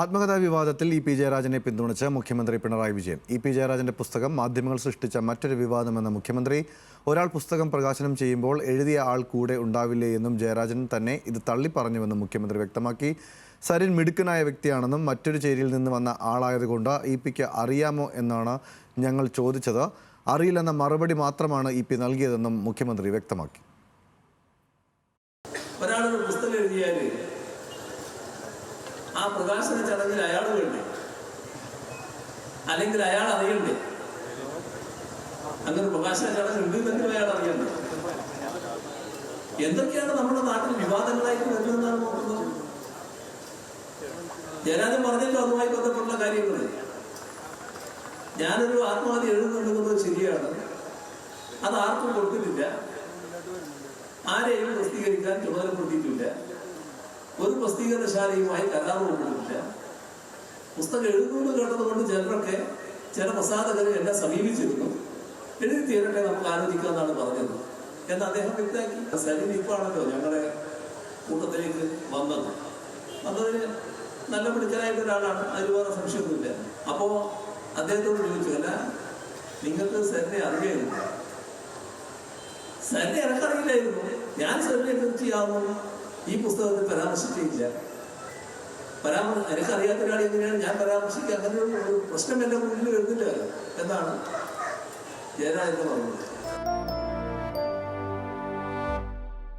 ആത്മകഥാ വിവാദത്തിൽ E P ജയരാജനെ പിന്തുണച്ച് മുഖ്യമന്ത്രി പിണറായി വിജയൻ. ഇ പി ജയരാജന്റെ പുസ്തകം മാധ്യമങ്ങൾ സൃഷ്ടിച്ച മറ്റൊരു വിവാദമെന്ന മുഖ്യമന്ത്രി ഒരാൾ പുസ്തകം പ്രകാശനം ചെയ്യുമ്പോൾ എഴുതിയ ആൾ കൂടെ ഉണ്ടാവില്ലേ എന്നും ജയരാജൻ തന്നെ ഇത് തള്ളിപ്പറഞ്ഞുവെന്നും മുഖ്യമന്ത്രി വ്യക്തമാക്കി. സരിൻ മിടുക്കനായ വ്യക്തിയാണെന്നും മറ്റൊരു ചേരിയിൽ നിന്ന് വന്ന ആളായതുകൊണ്ട് ഇ പിക്ക് അറിയാമോ എന്നാണ് ഞങ്ങൾ ചോദിച്ചത്. അറിയില്ലെന്ന മറുപടി മാത്രമാണ് ഇ പി നൽകിയതെന്നും മുഖ്യമന്ത്രി വ്യക്തമാക്കി. ഒരാളൊരു പുസ്തകം എഴുതിയാൽ ആ പ്രകാശന ചടങ്ങിൽ അയാൾ വേണ്ടേ അല്ലെങ്കിൽ അയാൾ അറിയണ്ടേ? അങ്ങനെ പ്രകാശന ചടങ്ങ് ഉണ്ടെന്നെങ്കിലും അയാൾ അറിയണ്ടേ? എന്തൊക്കെയാണ് നമ്മുടെ നാട്ടിൽ വിവാദങ്ങളായിട്ട് വരുന്നതെന്നാണ് നോക്കുന്നത്? ഞാനാദ്യം പറഞ്ഞല്ലോ അതുമായി ബന്ധപ്പെട്ട കാര്യങ്ങൾ ഞാനൊരു ആത്മഹത്യ എഴുതുന്നുണ്ടെന്നത് ശരിയാണ്. അത് ആർക്കും കൊടുത്തിട്ടില്ല. ആരെയും പ്രസിദ്ധീകരിക്കാൻ ചുമതലപ്പെടുത്തിയിട്ടില്ല. പ്രസിദ്ധീകരണശാലയുമായി കരാറ് ഒപ്പിട്ടിട്ടില്ല പുസ്തകം എഴുതുന്നു കേട്ടതുകൊണ്ട് ചിലരൊക്കെ ചില പ്രസാധകർ എന്നെ സമീപിച്ചിരുന്നു. എഴുതി തീരട്ടെ നമുക്ക് ആലോചിക്കാമെന്നാണ് പറഞ്ഞത്. എന്ന് അദ്ദേഹം വ്യക്തമാക്കി. സലീം ഇപ്പാണല്ലോ ഞങ്ങളുടെ കൂട്ടത്തിലേക്ക് വന്നത്. വന്നതിന് നല്ല മിടുക്കനായിട്ട് ഒരാളാണ്. അതിൽ വേറെ സംശയമൊന്നുമില്ല. അപ്പോ അദ്ദേഹത്തോട് ചോദിച്ചു അല്ല നിങ്ങൾക്ക് സെന്നെ അറിയായിരുന്നു? സന്നെ എനക്കറിയില്ലായിരുന്നു. ഞാൻ സെന്നെ കുറിച്ച് ഈ പുസ്തകത്തിൽ പരാമർശിച്ചില്ല പരാമർ എനിക്കറിയാത്ത ഒരാൾ എങ്ങനെയാണ് ഞാൻ പരാമർശിക്കുക? അങ്ങനെ ഒരു പ്രശ്നം എന്റെ മുന്നിൽ വരുന്നില്ല എന്നാണ് ജയരാജന്റെ പറഞ്ഞത്.